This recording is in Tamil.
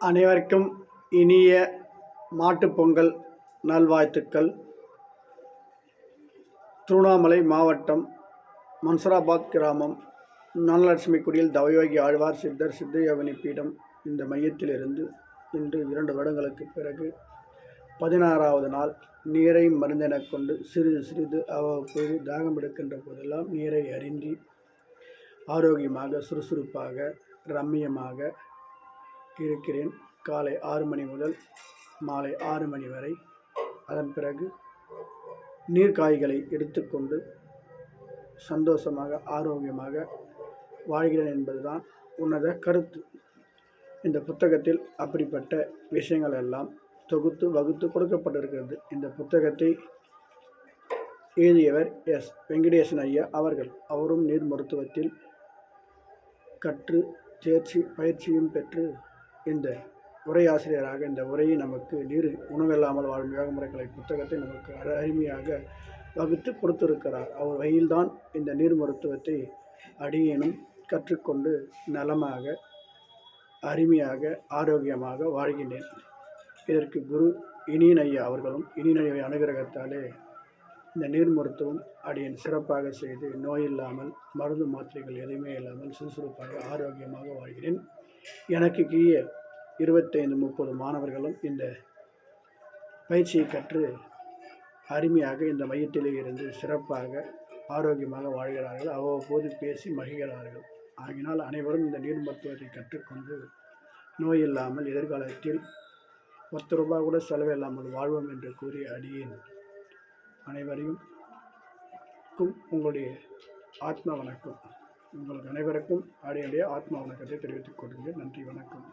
அனைவருக்கும் இனிய மாட்டுப்பொங்கல் நல்வாழ்த்துக்கள். திருவண்ணாமலை மாவட்டம் மன்சராபாத் கிராமம் ஞானலட்சுமி குடியில் தவயோகி ஆழ்வார் சித்தர் சித்தயோகினி பீடம் இந்த மையத்திலிருந்து இன்று இரண்டு வருடங்களுக்கு பிறகு பதினாறாவது நாள் நீரை மருந்தெனக் கொண்டு சிறிது சிறிது அவ்வப்போது தாகம் எடுக்கின்ற போதெல்லாம் நீரை அருந்தி ஆரோக்கியமாக சுறுசுறுப்பாக ரம்மியமாக இருக்கிறேன். காலை ஆறு மணி முதல் மாலை ஆறு மணி வரை. அதன் பிறகு நீர்க்காய்களை எடுத்துக்கொண்டு சந்தோஷமாக ஆரோக்கியமாக வாழ்கிறேன் என்பதுதான் உன்னத கருத்து. இந்த புத்தகத்தில் அப்படிப்பட்ட விஷயங்கள் எல்லாம் தொகுத்து வகுத்து கொடுக்கப்பட்டிருக்கிறது. இந்த புத்தகத்தை எழுதியவர் எஸ். வெங்கடேசன் ஐயா அவர்கள். அவரும் நீர் மருத்துவத்தில் கற்று தேர்ச்சி பயிற்சியும் பெற்று இந்த உரையாசிரியராக இந்த உரையை நமக்கு நீர் உணவில்லாமல் வாழும் யோக முறைகளை புத்தகத்தை நமக்கு அரு- அருமையாக வகுத்து கொடுத்திருக்கிறார். அவர் வகையில்தான் இந்த நீர் மருத்துவத்தை அடியேனும் கற்றுக்கொண்டு நலமாக அருமையாக ஆரோக்கியமாக வாழ்கின்றேன். இதற்கு குரு இனியன் ஐயா அவர்களும் இனியன் ஐயா அனுகிரகத்தாலே இந்த நீர் மருத்துவம் அடியேன் சிறப்பாக செய்து நோய் இல்லாமல் மருந்து மாத்திரைகள் எதுவுமே இல்லாமல் சுறுசுறுப்பாக ஆரோக்கியமாக வாழ்கிறேன். எனக்கு கீழே இருபத்தைந்து முப்பது மாணவர்களும் இந்த பயிற்சியை கற்று அருமையாக இந்த மையத்திலே இருந்து சிறப்பாக ஆரோக்கியமாக வாழ்கிறார்கள். அவ்வப்போது பேசி மகிழ்கிறார்கள். ஆகினால் அனைவரும் இந்த நீர் மருத்துவத்தை கற்றுக்கொண்டு நோய் இல்லாமல் எதிர்காலத்தில் பத்து ரூபாய் கூட செலவில்லாமல் வாழ்வோம் என்று கூறி அடியேன். அனைவரையும் க்கும் உங்களுடைய ஆத்ம வணக்கம். உங்களுக்கு அனைவருக்கும் அடியுடைய ஆத்ம வணக்கத்தை தெரிவித்துக் கொள்கிறேன். நன்றி வணக்கம்.